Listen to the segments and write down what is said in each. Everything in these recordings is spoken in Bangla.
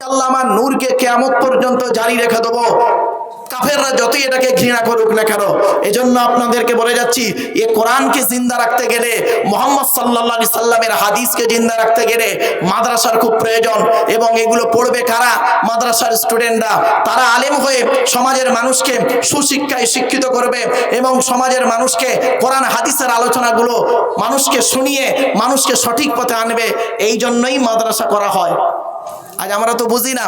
আল্লাহ নূরকে কেয়ামত পর্যন্ত জারি রেখে দেবো। কাফেররা যতই এটাকে ঘৃণা করুক না কেন, এজন্য আপনাদেরকে বলে যাচ্ছি, এ কোরআনকে জিন্দা রাখতে গেলে, মোহাম্মদ সাল্লাহ সাল্লামের হাদিসকে জিন্দা রাখতে গেলে মাদ্রাসার খুব প্রয়োজন এবং এগুলো পড়বে কারা? মাদ্রাসার স্টুডেন্টরা। তারা আলেম হয়ে সমাজের মানুষকে সুশিক্ষায় শিক্ষিত করবে এবং সমাজের মানুষকে কোরআন, হাদিসের আলোচনাগুলো মানুষকে শুনিয়ে মানুষকে সঠিক পথে আনবে, এই জন্যই মাদ্রাসা করা হয়। আজ আমরা তো বুঝি না।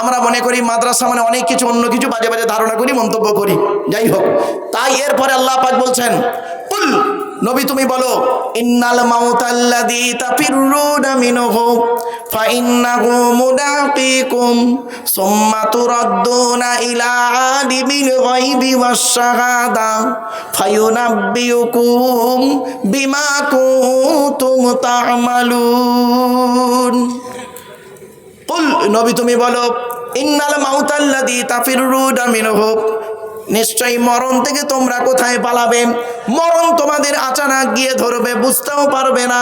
আমরা মনে করি মাদ্রাসা মানে অনেক কিছু, অন্য কিছু বাজে বাজে ধারণা করি, মন্তব্য করি। যাই হোক, তাই এরপরে আল্লাহ পাক বলছেন, কুল, নবী তুমি বলো, ইন্নাল মাউতাল্লাযী তাফিরুনা মিনহু, ফাইন্নাহু মুলাকিকুম সুম্মা তুরাদ্দুনা ইলা আলিমিল গায়বি ওয়াশ শাহাদা ফায়ুনাব্বিউকুম বিমা কুনতুম তা'মালুন। কুল নবী তুমি বলো ইন্নাল মাউতাল্লাদি তাফিরুনা মিনহু নিশ্চয়ই মরণ থেকে তোমরা কোথায় পালাবে? মরণ তোমাদের আচানক গিয়ে ধরবে, বুঝতেও পারবে না।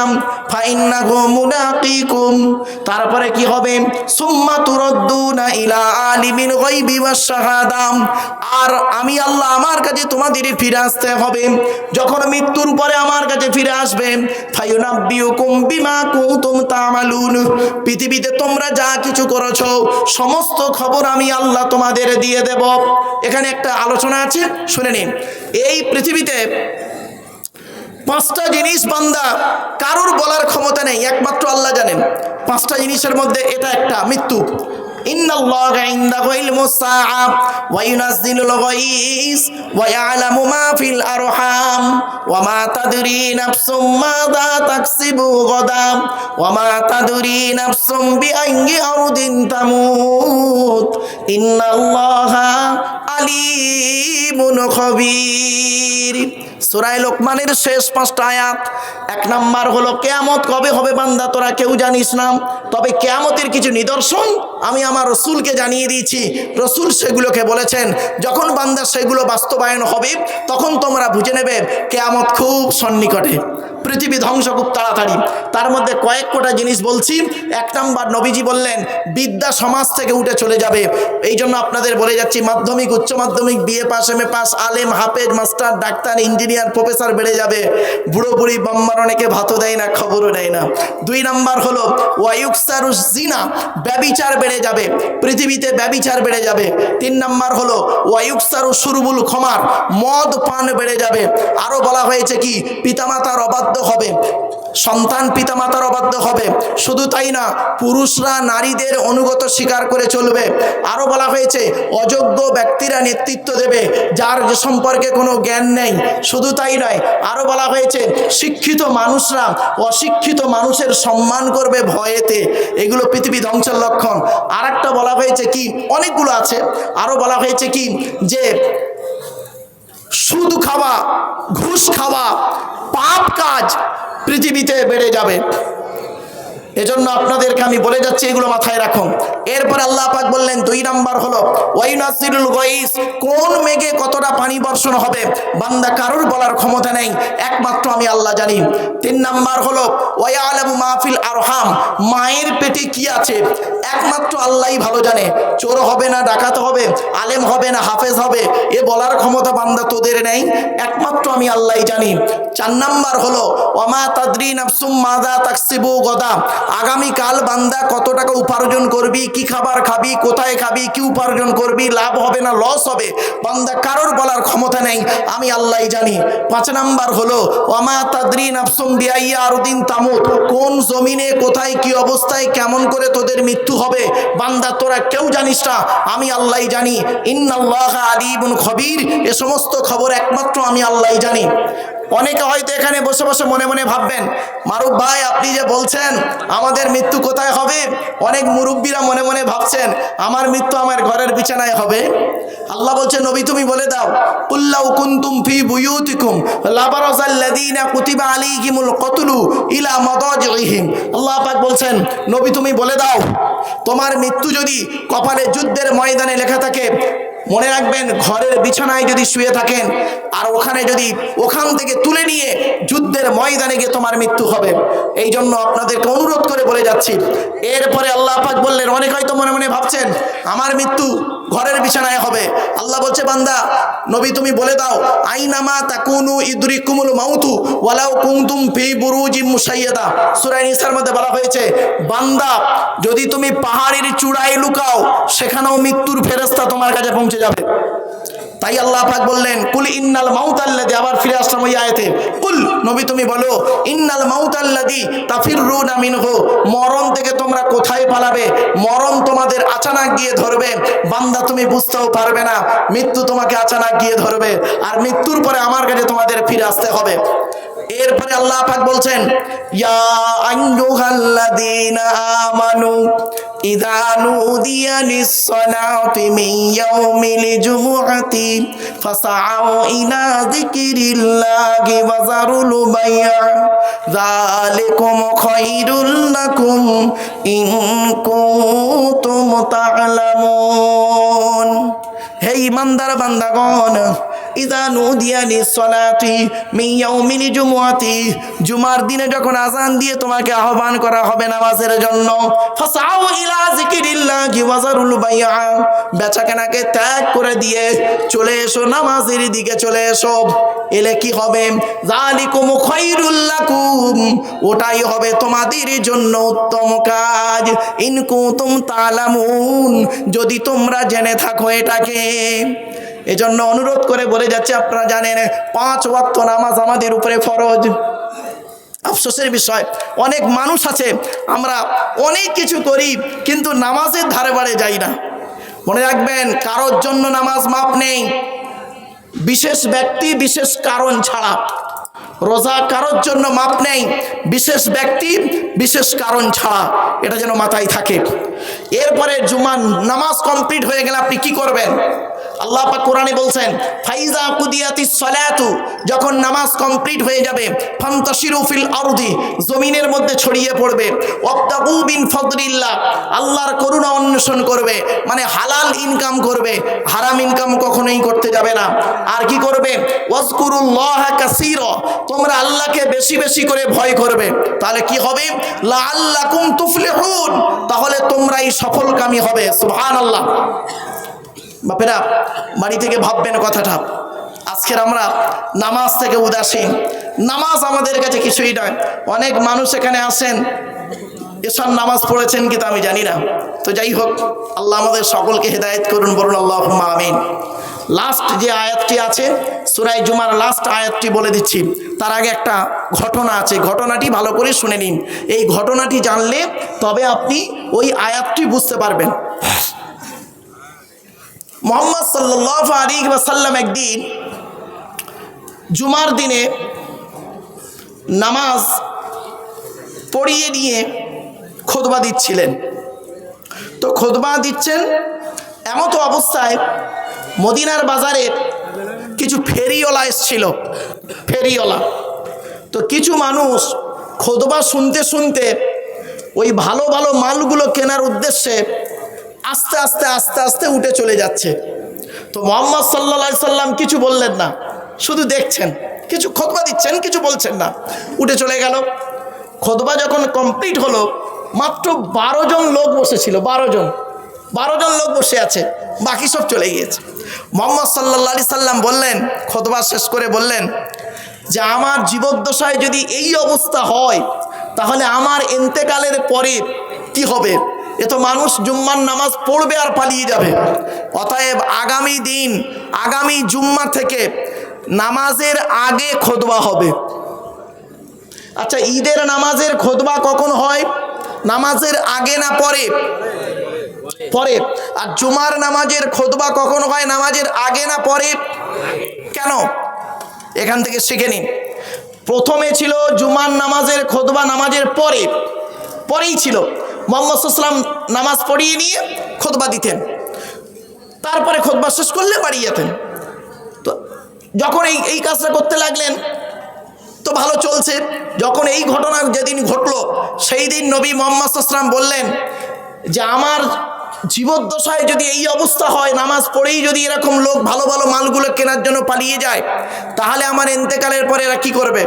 ফাইন্নাহু মুলাকিকুম তারপরে কি হবে? সুম্মা তুরদ্দুনা ইলা আলিমিল গায়বি ওয়াশ শাহাদাম আর আমি আল্লাহ আমার কাছে তোমাদের ফিরে আসতে হবে। যখন মৃত্যুর পরে আমার কাছে ফিরে আসবে, ফায়ুনাব্বিউকুম বিমা কুনতুম তা'মালুন। পৃথিবীতে তোমরা যা কিছু করেছ, সমস্ত খবর আমি আল্লাহ তোমাদের দিয়ে দেব। এখানে একটা আলোচনা আছে, শুনে নিন। এই পৃথিবীতে পাঁচটা জিনিস বান্দা কারোর বলার ক্ষমতা নেই, একমাত্র আল্লাহ জানেন। পাঁচটা জিনিসের মধ্যে এটা একটা, মৃত্যু। إن الله عنده علم الساعة وينزل الغيث ويعلم ما في الأرحام وما تدري نفس ماذا تكسب غدا وما تدري نفس بأي أرض تموت إن الله عليم خبير সুরায় লোকমানের শেষ পাঁচটা আয়াত। এক নাম্বার হলো, কেয়ামত কবে হবে বান্দা? তোরা কেউ জানিস না। তবে কেয়ামতের কিছু নিদর্শন আমি আমার রসুলকে জানিয়ে দিয়েছি। রসুল সেগুলোকে বলেছেন, যখন বান্দা সেগুলো বাস্তবায়ন হবে, তখন তোমরা বুঝে নেবে, কেয়ামত খুব সন্নিকটে। পৃথিবী ধ্বংস খুব তাড়াতাড়ি। তার মধ্যে কয়েক কোটা জিনিস বলছি। এক নাম্বার, নবীজি বললেন, বিদ্যা সমাজ থেকে উঠে চলে যাবে। এই জন্য আপনাদের বলে যাচ্ছি, মাধ্যমিক, উচ্চ মাধ্যমিক BA pass M A pass আলেম, হাফেজ, মাস্টার, ডাক্তার, ইঞ্জিনিয়ার প্রফেসর বেড়ে যাবে। বুড়ো বুড়ি বাম্মার অনেকে ভাতও দেয় না, খবরও দেয় না। দুই নাম্বার হলো ওয়ায়ুকসারুস জিনা, ব্যবিচার বেড়ে যাবে। পৃথিবীতে ব্যবিচার বেড়ে যাবে। তিন নাম্বার হলো ওয়ায়ুকসারু সুরবুল খমার, মদ পান বেড়ে যাবে। আরও বলা হয়েছে কি, পিতামাতার অবাধ্য হবে। সন্তান পিতামাতার অবাধ্য হবে। শুধু তাই না, পুরুষরা নারীদের অনুগত স্বীকার করে চলবে। আরও বলা হয়েছে, অযোগ্য ব্যক্তিরা নেতৃত্ব দেবে, যার সম্পর্কে কোনো জ্ঞান নেই। শুধু তাই নয় আরও বলা হয়েছে, শিক্ষিত মানুষরা অশিক্ষিত মানুষের সম্মান করবে ভয়েতে। এগুলো পৃথিবী ধ্বংসের লক্ষণ। আর বলা হয়েছে কি, অনেকগুলো আছে। আরও বলা হয়েছে কি, যে সুদ খাওয়া, ঘুষ খাওয়া পাপ কাজ পৃথিবীতে বেড়ে যাবে। এজন্য আপনাদেরকে আমি বলে যাচ্ছি, এগুলো মাথায় রাখুন। এরপর আল্লাহ পাক বললেন, দুই নাম্বার হলো, ওয়াইনাসিরুল গইস, কোন মেঘে কতটা পানি বর্ষণ হবে? বান্দা কারোর বলার ক্ষমতা নেই। একমাত্র আমি আল্লাহ জানি। তিন নাম্বার হলো মাহফিল আরহাম মায়ের পেটে কি আছে? একমাত্র আল্লাহই ভালো জানে। চোর হবে না, ডাকাত হবে, আলেম হবে না, হাফেজ হবে। এ বলার ক্ষমতা বান্দা তোদের নেই? একমাত্র আমি আল্লাহই জানি। চার নাম্বার হলো, ওমা তাদরি নাফসুম মাদা তাকসিবু গদা। আগামীকাল বান্দা কত টাকা উপার্জন করবি, কি খাবার খাবি, কোথায় খাবি, কি উপার্জন করবি, লাভ হবে না, লস হবে? বান্দা কারোর বলার ক্ষমতা নেই, আমি আল্লাহই জানি। পাঁচ নাম্বার হলো, ওমা তাদরি নাফসুম বিআইয়া আরদিন তামুত কোন জমিনে কোথায় কি অবস্থায় কেমন করে তোদের মৃত্যু হবে, বান্দা তোরা কেউ জানিস না। আমি আল্লাহ জানি। ইন্নাল্লাহ আদিবুন খবির। এ সমস্ত খবর একমাত্র আমি আল্লাহ জানি। অনেকে হয়তো এখানে বসে বসে মনে মনে ভাববেন, মারুফ ভাই, আপনি যে বলছেন আমাদের মৃত্যু কোথায় হবে? অনেক মুরব্বীরা মনে মনে ভাবছেন, আমার মৃত্যু আমার ঘরের বিছানায় হবে? আল্লাহ বলছে নবী, তুমি বলে দাও কুল্লাউ কুনতুম ফি বুয়ুতিকুম, লাবারাজাল্লাযীনা কুতিবা আলাইহিমুল কতলু ইলা মাদাজিহিম। আল্লাহ পাক বলছেন, নবী, তুমি বলে দাও, তোমার মৃত্যু যদি কপালে যুদ্ধের ময়দানে লেখা থাকে মনে রাখবেন, ঘরের বিছানায় যদি শুয়ে থাকেন, আর ওখানে যদি ওখান থেকে তুলে নিয়ে যুদ্ধের ময়দানে গিয়ে তোমার মৃত্যু হবে। এই জন্য আপনাদেরকে অনুরোধ করে বলে যাচ্ছি। এরপরে আল্লাহ পাক বললেন, অনেক হয়তো মনে মনে ভাবছেন, আমার মৃত্যু ঘরের বিছানায় হবে। আল্লাহ বলছে, বান্দা, নবী তুমি বলে দাও, আইনামা তাকুনু ইদরিকুমুল মাউতু ওয়ালাউ কুমতুম ফি বুরুজি মুসাইয়াদা। সূরা নিসার মধ্যে বলা হয়েছে, বান্দা, যদি তুমি পাহাড়ের চূড়ায় লুকাও, সেখানেও মৃত্যুর ফেরেশতা তোমার কাছে পৌঁছে যাবে। তাই আল্লাহ পাক বললেন, কুল ইন্নাল মাউতাল্লাদি আবার ফিরে আসলাম ওই আয়াতে। কুল নবী তুমি বলো, ইন্নাল মাউতাল্লাদি তাফিরুনা মিনহু মরণ থেকে তোমরা কোথায় পালাবে? মরণ তোমাদের আচানক গিয়ে ধরবে। বান্দা তুমি বুঝতেও পারবে না, মৃত্যু তোমাকে আচানক গিয়ে ধরবে। আর মৃত্যুর পরে আমার কাছে তোমাদের ফিরে আসতে হবে। এরপরে আল্লাহ পাক বলছেন, ইয়া আইয়ুহাল্লাযীনা আমানু ইযা নুদিয়া লিস-সালাতি মিন ইয়াউমিল জুমুআতি ফাসআউ ইলা যিকরিল্লাহি ওয়া যারুল বাই'a যালিকুম খায়রুল লাকুম ইন কুনতুম তা'লামুন হে ইমানদার বান্দাগণ ইদা নুদিয়া লিসসালাতি মিন ইয়াউমিল জুমুআতি। জুমার দিনে যখন আজান দিয়ে তোমাকে আহ্বান করা হবে নামাজের জন্য, ফাসাউ ইলা যিকিরিল্লাহি ওয়া যারুল বাই'a বেচাকেনাকে ত্যাগ করে দিয়ে চলে এসো, নামাজের দিকে চলে এসো। এলে কি হবে? জালিকুম লাকুম। ওটাই হবে তোমাদের জন্য উত্তম কাজ। ইন কুতুম তালামুন। যদি তোমরা জেনে থাকো এটাকে। এজন্য অনুরোধ করে বলে যাচ্ছে, আপনারা জানেন, পাঁচ ওয়াক্ত নামাজ আমাদের উপরে ফরজ। আফসোসের বিষয়, অনেক মানুষ আছে, আমরা অনেক কিছু করি, কিন্তু নামাজের ধারে বাড়ে যাই না। মনে রাখবেন, কারোর জন্য নামাজ মাপ নেই। বিশেষ ব্যক্তি, বিশেষ কারণ ছাড়া। রোজা কারোর জন্য মাপ নেই, বিশেষ ব্যক্তি, বিশেষ কারণ ছাড়া। এটা যেন মাথায় থাকে। এরপরে জুমান নামাজ কমপ্লিট হয়ে গেলে আপনি কি করবেন? আল্লাহ পাক কোরআনে বলছেন, ফাইজা কুদিয়াতি সলাতু যখন নামাজ কমপ্লিট হয়ে যাবে, ফান্তাশিরু ফিল আরদি জমিনের মধ্যে ছড়িয়ে পড়বে ওয়াবতাগু বিন ফদলিল্লাহ আল্লাহর করুণা অন্বেষণ করবে মানে হালাল ইনকাম করবে, হারাম ইনকাম কখনোই করতে যাবে না। আর কি করবে? ওয়াজকুরুল্লাহ কাসীরা তোমরা আল্লাহকে বেশি বেশি করে ভয় করবে। তাহলে কি হবে? লাআল্লাকুম তুফলিহুন তাহলে তোমরাই সফলকামী হবে। সুবহানাল্লাহ। বাপেরা, বাড়ি থেকে ভাববেন কথাটা। আজকের আমরা নামাজ থেকে উদাসীন। নামাজ আমাদের কাছে কিছুই নয়। অনেক মানুষ এখানে আসেন এসব নামাজ পড়েছেন কিন্তু আমি জানি না। তো যাই হোক, আল্লাহ আমাদের সকলকে হেদায়েত করুন, বলুন আল্লাহ আমিন। লাস্ট যে আয়াতটি আছে সুরাই জুমার লাস্ট আয়াতটি বলে দিচ্ছি। তার আগে একটা ঘটনা আছে। ঘটনাটি ভালো করে শুনে নিন। এই ঘটনাটি জানলে তবে আপনি ওই আয়াতটি বুঝতে পারবেন। মোহাম্মদ সাল্লাহ আলী ওয়াসাল্লাম একদিন জুমার দিনে নামাজ পড়িয়ে নিয়ে খোদবা দিচ্ছিলেন। তো খোদবা দিচ্ছেন এমতো অবস্থায় মদিনার বাজারে কিছু ফেরিওয়ালা এসছিল, ফেরিওয়ালা। তো কিছু মানুষ খোদবা শুনতে শুনতে ওই ভালো ভালো মালগুলো কেনার উদ্দেশ্যে আস্তে আস্তে আস্তে আস্তে উঠে চলে যাচ্ছে। তো মোহাম্মদ সাল্লা সাল্লাম কিছু বললেন না। শুধু দেখছেন। কিছু খোদবা দিচ্ছেন, কিছু বলছেন না। উঠে চলে গেল। খোদবা যখন কমপ্লিট হলো, মাত্র বারো জন লোক বসেছিল, বারো জন। বারো জন লোক বসে আছে, বাকি সব চলে গিয়েছে। মোহাম্মদ সাল্লা সাল্লাম বললেন, খোদবা শেষ করে বললেন যে, আমার জীবদ্দশায় যদি এই অবস্থা হয়, তাহলে আমার এন্তেকালের পরে কি হবে? এ তো মানুষ জুম্মার নামাজ পড়বে আর পালিয়ে যাবে। অতএব আগামী দিন, আগামী জুম্মা থেকে নামাজের আগে খোদবা হবে। আচ্ছা ঈদের নামাজের খোদবা কখন হয়? নামাজের আগে না পরে? পরে। আর জুমার নামাজের খোদবা কখন হয়? নামাজের আগে না পরে? কেন? এখান থেকে শিখে নিন। প্রথমে ছিল জুমার নামাজের খোদবা নামাজের পরে। পরেই ছিল। মোহাম্মদ সাল্লাম নামাজ পড়িয়ে নিয়ে খোদবা দিতেন। তারপরে খোদবা শেষ করলে বাড়ি যেতেন। তো যখন এই এই কাজটা করতে লাগলেন, তো ভালো চলছে। যখন এই ঘটনা যেদিন ঘটলো, সেই দিন নবী মোহাম্মদ সাল্লাম বললেন যে, আমার জীবদ্দশায় যদি এই অবস্থা হয়, নামাজ পড়েই যদি এরকম লোক ভালো ভালো মালগুলো কেনার জন্য পালিয়ে যায়, তাহলে আমার এন্তেকালের পরে এরা কী করবে?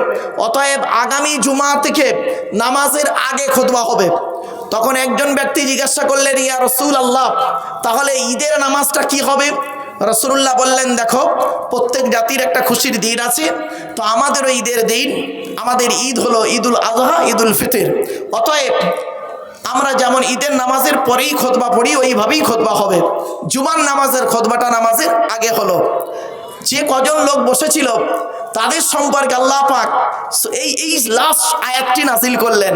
অতএব আগামী জুমা থেকে নামাজের আগে খোদবা হবে। তখন একজন ব্যক্তি জিজ্ঞাসা করলেন, ইয়া রসুল আল্লাহ তাহলে ঈদের নামাজটা কি হবে? রসুল্লাহ বললেন, দেখো, প্রত্যেক জাতির একটা খুশির দিন আছে। তো আমাদেরও ঈদের দিন। আমাদের ঈদ হলো ঈদুল আজহা ঈদুল ফিতর। অতএব আমরা যেমন ঈদের নামাজের পরেই খোদবা পড়ি, ওইভাবেই খোদবা হবে। জুমার নামাজের খোদবাটা নামাজের আগে হলো। যে কজন লোক বসেছিল তাদের সম্পর্কে আল্লাহ পাক এই এই লাস্ট আয়াতটি নাসিল করলেন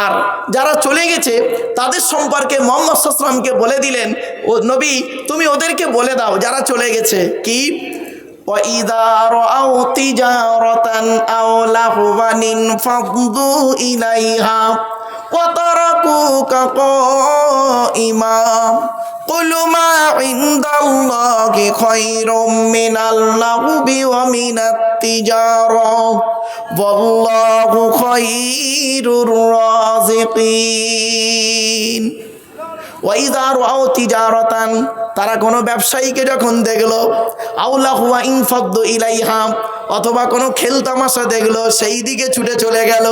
আর যারা চলে গেছে তাদের সম্পর্কে মোহাম্মদ সাল্লামকে বলে দিলেন ও নবী তুমি ওদেরকে বলে দাও যারা চলে গেছে কি وَإِذَا رَأَوْا تِجَارَةً أَوْ لَهْوًا انفَضُّوا إِلَيْهَا وَتَرَكُوكَ قَائِمًا قُلْ مَا عِندَ اللَّهِ خَيْرٌ مِّنَ اللَّهْوِ وَمِنَ التِّجَارَةِ وَاللَّهُ خَيْرُ الرَّازِقِينَ ওয়াইদার আও তিজারতান তারা কোনো ব্যবসায়ীকে যখন দেখলো আউলা হুয়া ইনফদ্দ ইলাইহা অথবা কোনো খেলতামাশা দেখলো সেই দিকে ছুটে চলে গেল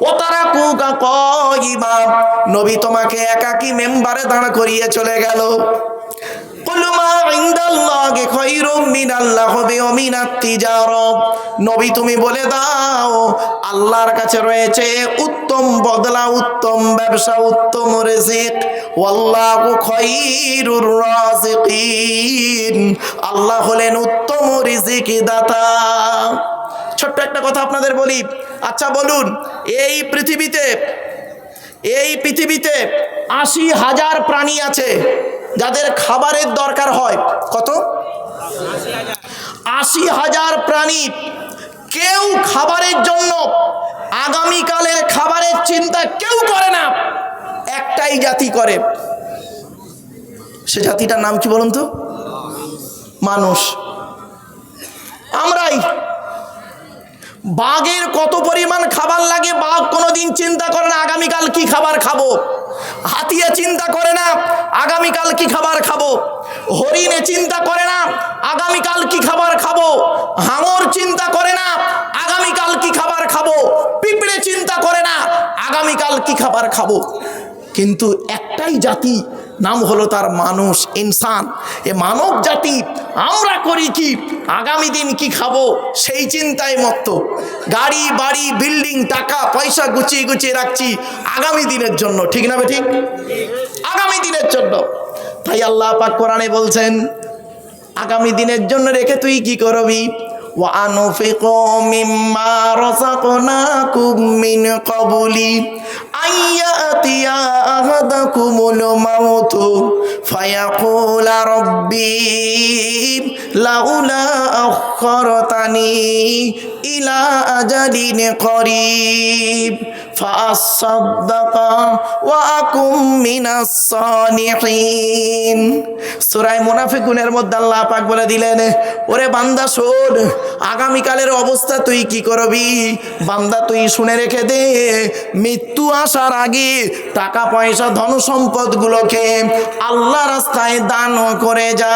ও তারা কুকা কইবা নবী তোমাকে একাকি মেম্বারে দাঁড় করিয়ে চলে গেল। তুমি বলে দাও, আল্লাহর কাছে রয়েছে উত্তম বদলা, উত্তম ব্যবসা, উত্তম আল্লাহ হলেন উত্তম রিজিক দাতা ছোট্ট একটা কথা আপনাদের বলি। আচ্ছা বলুন, এই পৃথিবীতে এই পৃথিবীতে আশি হাজার প্রাণী আছে, যাদের খাবারের দরকার হয়। কত? আশি হাজার প্রাণী। কেউ খাবারের জন্য আগামীকালের খাবারের চিন্তা কেউ করে না, একটাই জাতি করে। সে জাতিটার নাম কি বলুন তো? মানুষ। আমরাই। বাঘের কত পরিমাণ খাবার লাগে, বাঘ কোনোদিন চিন্তা করে না, আগামীকাল কি খাবার খাব? হাতিয়ে চিন্তা করে না, আগামীকাল কি খাবার খাব? হরিণে চিন্তা করে না, আগামীকাল কি খাবার খাব? হাঙর চিন্তা করে না, আগামীকাল কি খাবার খাব? পিঁপড়ে চিন্তা করে না, আগামীকাল কি খাবার খাব? কিন্তু একটাই জাতি নাম হলো তার মানুষ ইনসান এ মানব জাতি আমরা করি কি আগামী দিন কি খাবো সেই চিন্তায় মত্ত গাড়ি বাড়ি বিল্ডিং টাকা পয়সা গুছিয়ে গুছিয়ে রাখছি আগামী দিনের জন্য ঠিক না বে ঠিক আগামী দিনের জন্য তাই আল্লাহ পাক কোরআনে বলছেন আগামী দিনের জন্য রেখে তুই কি করবি وأنفقوا مما رزقناكم من قبل আইয়াতিয়া আহাদাকুমুল মাউত ফায়াকুল রব্বি লাউলা আখরতানি ইলা আজালিন করিব। فأصدق وأكن من الصالحين সূরায়ে মুনাফিকুনের মধ্যে আল্লাহ পাক বলে দিলেন ওরে বান্দা শোন আগামীকালের অবস্থা তুই কি করবি বান্দা তুই শুনে রেখে দে মৃত্যু আসার আগে টাকা পয়সা ধন সম্পদগুলোকে আল্লাহ রাস্তায় দান করে যা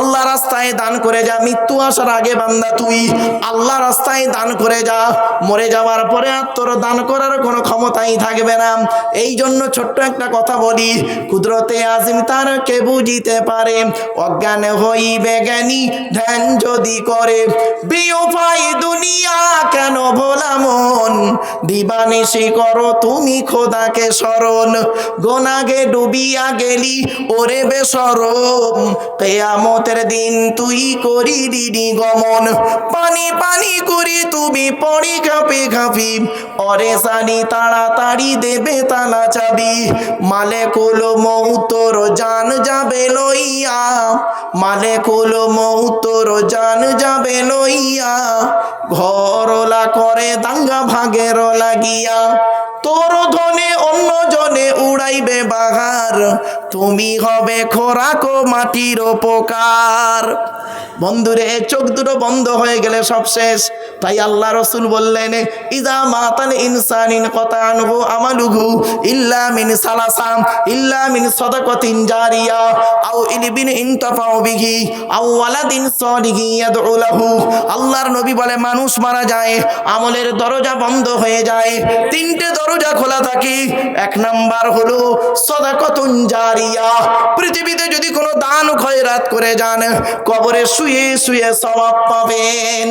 আল্লাহ রাস্তায় দান করে যা, মৃত্যু আসার আগে বান্দা তুই আল্লাহ রাস্তায় দান করে যা, মরে যাওয়ার পরে আর তোর দান করার কোনো ক্ষমতাই থাকবে না। এই জন্য ছোট্ট একটা কথা বলি, কুদরতে আজিম তার কে বুঝিতে পারে? অজ্ঞান হইবে জ্ঞানী ধ্যান যদি করে। বিউফাই দুনিয়া কেন ভোলা মন? দিবানিশি করো তুমি খোদাকে স্মরণ। গোনাগে ডুবিয়া গেলি, ওরে বেসরম কেয়ামতের দিন তুই করি দিদি গমন। পানি পানি করি তুমি পড়ি খাপে খাপি অরে সানি তাড়াতাড়ি দেবে তালা চাবি। মালে কুল মৌতর জান যাবে লইয়া। মালে কুল মৌতর জান যাবে লইয়া। ঘরলা করে দাঙ্গা ভাগের লাগিয়া। তোর ধনে অন্য জনে উড়াইবে বাহার তুমি হবে খোরাক মাটির উপকার। বন্ধুরে চোখ দুটো বন্ধ হয়ে গেলে সব শেষ। তাই আল্লাহ রসুল বললেন, ইজা মাতাল ইনসানিন কতানহু আমালুহু ইল্লা মিন সালাসাম ইল্লা মিন সাদাকাতিন জারিয়া, আও ইলবিন ইনতাফাউ বিহি, আও ওয়ালাদিন সালিহি ইয়াদউ লাহু। আল্লাহর নবী বলে, মানুষ মারা যায়, আমলের দরজা বন্ধ হয়ে যায়, তিনটে দরজা খোলা থাকে। এক নাম্বার হলো সদাকতুন জারিয়া, পৃথিবীতে যদি কোনো দান খয়রাত করে যান কবরে শুয়ে শুয়ে সওয়াব পাবেন।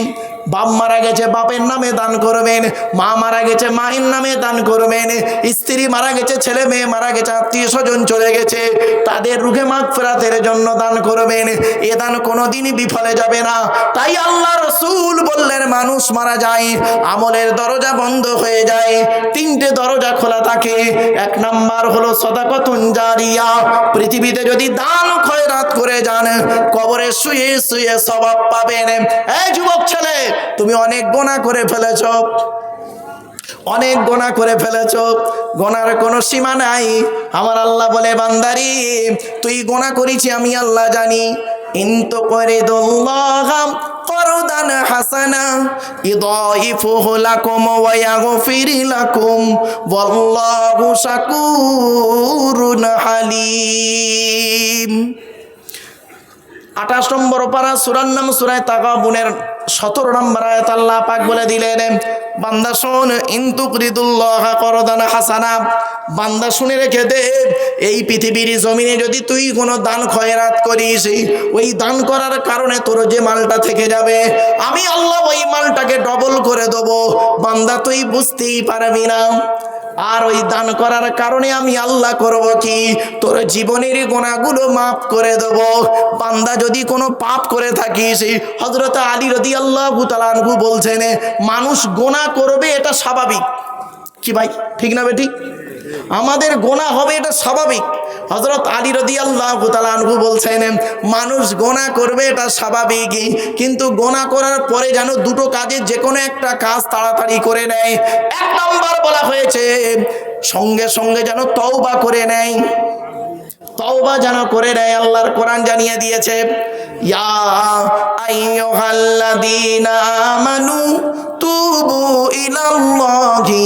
বাপ মারা গেছে, বাপের নামে দান করবেন, মা মারা গেছে, মায়ের নামে দান করবেন, স্ত্রী মারা গেছে, ছেলে মেয়ে মারা গেছে, আত্মীয় স্বজন চলে গেছে, তাদের রুখে মাগ ফেরাতের জন্য দান করবেন, এ দান কোনোদিনই বিফলে যাবে না। তাই আল্লাহ রসুল বললেন, মানুষ মারা যায়, আমলের দরজা বন্ধ হয়ে যায়, তিনটে দরজা খোলা থাকে, এক নাম্বার হলো সদাকতুন জারিয়া, পৃথিবীতে যদি দান খয়রাত করে যান, কবরে শুয়ে শুয়ে স্বভাব পাবেন। এই যুবক ছেলে তুমি অনেক গোনা করে ফেলেছ। অনেক গোনা করে ফেলেছ। গোনার কোনো সীমা নাই। আমার আল্লাহ বলে, বান্দারি, তুই গোনা করেছি, আমি আল্লাহ জানি। ইন্ত করে দোল্লাহাম করদান হাসানা ইদাইফুহু লাকুম ওয়া ইয়াগফির লাকুম, ওয়াল্লাহু শাকুরুন হালিম। আঠাশ নম্বর পারা সুরার নাম সুরায় তাকাবুনের সতেরো নম্বর আয়াত আল্লাহ পাক বলে দিলেন, বান্দা শোন ইন্তুকরিদুল্লাহ করদান হাসানা। বান্দা শুনে রেখে দে, এই পৃথিবীর জমিনে যদি তুই কোনো দান খয়রাত করিস, ওই দান করার কারণে তোর যে মালটা থেকে যাবে, আমি আল্লাহ ওই মালটাকে ডবল করে দেবো। বান্দা তুই বুঝতেই পারবি না। আর ওই দান করার কারণে আমি আল্লাহ করব কি? তোর জীবনের গোনাগুলো মাফ করে দেব। বান্দা যদি কোনো পাপ করে থাকিস হজরত আলী রদি আল্লাহ তালানহু বলছেন, মানুষ গোনা করবে, এটা স্বাভাবিক। কি ভাই, ঠিক না বেটি? আমাদের গোনা হবে, এটা স্বাভাবিক। হজরত আলী রদি আল্লাহ তালানহু বলছেন, মানুষ গোনা করবে, এটা স্বাভাবিক কিন্তু গোনা করার পরে যেন দুটো কাজে যে কোনো একটা কাজ তাড়াতাড়ি করে নেয়। এক নম্বর বলা হয়েছে, সঙ্গে সঙ্গে যেন তওবা করে নেয়। তওবা যেন করে নেয়, আল্লাহর কোরআন জানিয়ে দিয়েছে, ইয়া তুবু ইলাল্লাহি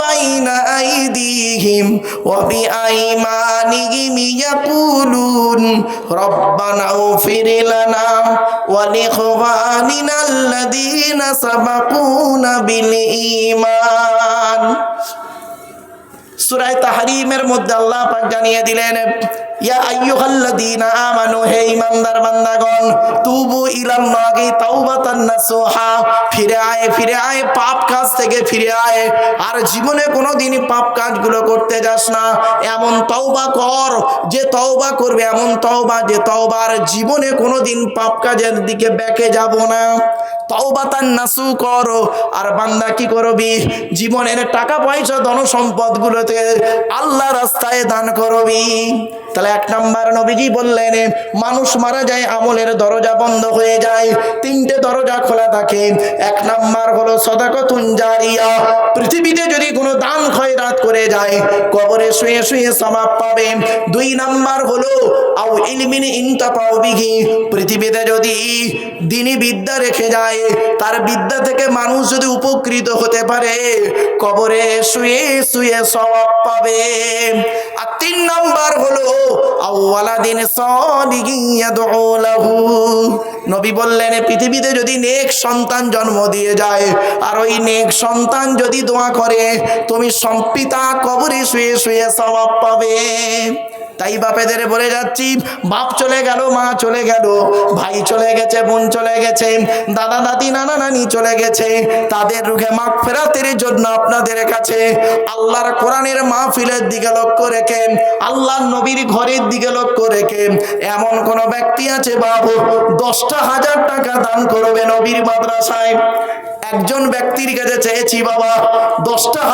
বাইনা আইদিহিম ওয়া বিআইমানিহিম ইয়াকুলুন রব্বানা اغفر لنا ولإخواننا الذين سبقونا بالإيمان সুরায় তাহারিমের মধ্যে আল্লাহ পাক জানিয়ে দিলেন ইয়া হে ফিরে আয় ফিরে আয়, পাপ কাজ থেকে ফিরে আয়। আর জীবনে কোনোদিন পাপ কাজগুলো করতে যাস না। এমন কর, যে করবে এমন যে জীবনে পাপ কাজের দিকে ব্যাকে যাব না। তওবাতান নাসু করো, আর বান্দা কি করবি? জীবনের টাকা পয়সা ধন সম্পদগুলোতে আল্লাহ রাস্তায় দান করবি। তাহলে এক নাম্বার নবীজি বললেন, মানুষ মারা যায়, আমলের দরজা বন্ধ হয়ে যায়, তিনটে দরজা খোলা থাকে। এক নাম্বার হলো সদাকতুন জারিয়া। পৃথিবীতে যদি কোনো দান খয়রাত করে যায়, কবরে শুয়ে শুয়ে সমাপ পাবে। দুই নাম্বার হলো, আও ইলমিন ইনতাফাউ বিহি। পৃথিবীতে যদি দিনী বিদ্যা রেখে যায়, তার বিদ্যা থেকে মানুষ যদি উপকৃত হতে পারে, কবরে শুয়ে শুয়ে সওয়াব পাবে। আর তিন নাম্বার হলো লাহু নবী বললেন, পৃথিবীতে যদি নেক সন্তান জন্ম দিয়ে যায়, আর ওই নেক সন্তান যদি দোয়া করে, তুমি সম্পিতা কবরে শুয়ে শুয়ে স্বভাব পাবে। তাই বাপেদের বলে যাচ্ছি, বাপ চলে গেল, মা চলে গেল, ভাই চলে গেছে, বোন চলে গেছে, দাদা, দাদি, নানা, নানি চলে গেছে। তাদের রুখে মাখ ফেরাতের জন্য আপনাদের কাছে আল্লাহর কোরআনের মাহফিলের দিকে লক্ষ্য রেখে, আল্লাহর নবীর ঘরের দিকে লক্ষ্য রেখে এমন কোন ব্যক্তি আছে বাবু, দশটা হাজার টাকা দান করবে নবীর মাদ্রাসায়? একজন ব্যক্তির কাছে চেয়েছি বাবা, দশটা